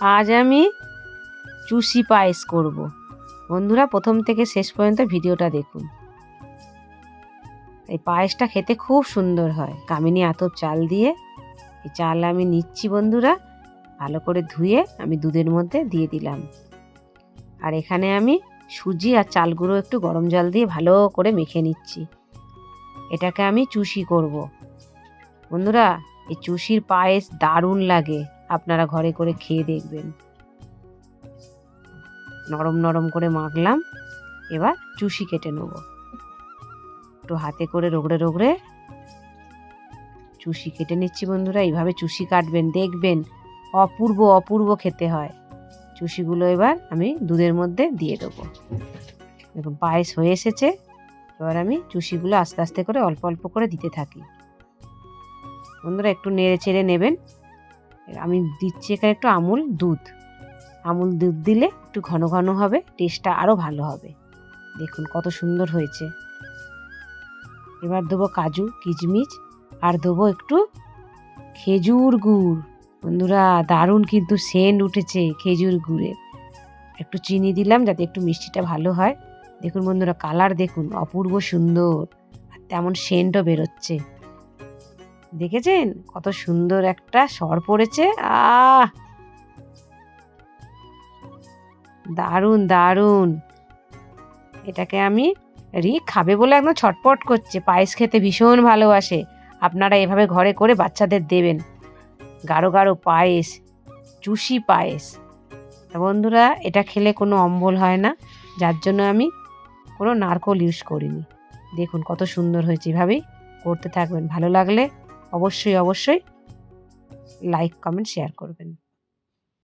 আজ আমি চুষি পায়েস করব। বন্ধুরা, প্রথম থেকে শেষ পর্যন্ত ভিডিওটা দেখুন। এই পায়েসটা খেতে খুব সুন্দর হয়। কামিনী আতপ চাল দিয়ে এই চাল আমি নিচ্ছি বন্ধুরা। ভালো করে ধুয়ে আমি দুধের মধ্যে দিয়ে দিলাম। আর এখানে আমি সুজি আর চাল গুঁড়ো একটু গরম জল দিয়ে ভালো করে মেখে নিচ্ছি। এটাকে আমি চুষি করব। বন্ধুরা, এই চুষির পায়েস দারুণ লাগে। আপনারা ঘরে করে খেয়ে দেখবেন। নরম নরম করে মাখলাম, এবার চুষি কেটে নেব। একটু হাতে করে রগড়ে রোগড়ে চুষি কেটে নিচ্ছি বন্ধুরা, এইভাবে চুষি কাটবেন, দেখবেন অপূর্ব অপূর্ব খেতে হয়। চুষিগুলো এবার আমি দুধের মধ্যে দিয়ে দেবো। দেখুন, পায়েস হয়ে এসেছে, এবার আমি চুষিগুলো আস্তে আস্তে করে অল্প অল্প করে দিতে থাকি। বন্ধুরা, একটু নেড়ে চেড়ে নেবেন। আমি দিচ্ছি এখানে একটু আমুল, দুধ। আমুল, দুধ দিলে একটু ঘন ঘন হবে টেস্টটা আরও ভালো হবে। দেখুন কত সুন্দর হয়েছে। এবার দেবো কাজু, কিচমিচ, আর দেবো একটু খেজুর গুড়। বন্ধুরা, দারুণ কিন্তু সেন্ট উঠেছে খেজুর গুড়ের। একটু চিনি দিলাম যাতে একটু মিষ্টিটা ভালো হয়। দেখুন বন্ধুরা, কালার দেখুন অপূর্ব সুন্দর। আর তেমন সেন্টও বেরোচ্ছে। দেখেছেন? কত সুন্দর একটা স্বর পড়েছে। আহ! দারুণ দারুণ। এটাকে আমি রি খাবে বলে একদম ছটপট করছে। পায়েস খেতে ভীষণ ভালোবাসে। আপনারা এভাবে ঘরে করে বাচ্চাদের দেবেন। গাঢ় গাঢ় পায়েস চুষি পায়েস। বন্ধুরা, এটা খেলে কোনো অম্বল হয় না। যার জন্য আমি কোনো নারকোল ইউজ করিনি। দেখুন কত সুন্দর হয়েছে। এভাবেই করতে থাকবেন। ভালো লাগলে অবশ্যই অবশ্যই লাইক কমেন্ট শেয়ার করবেন।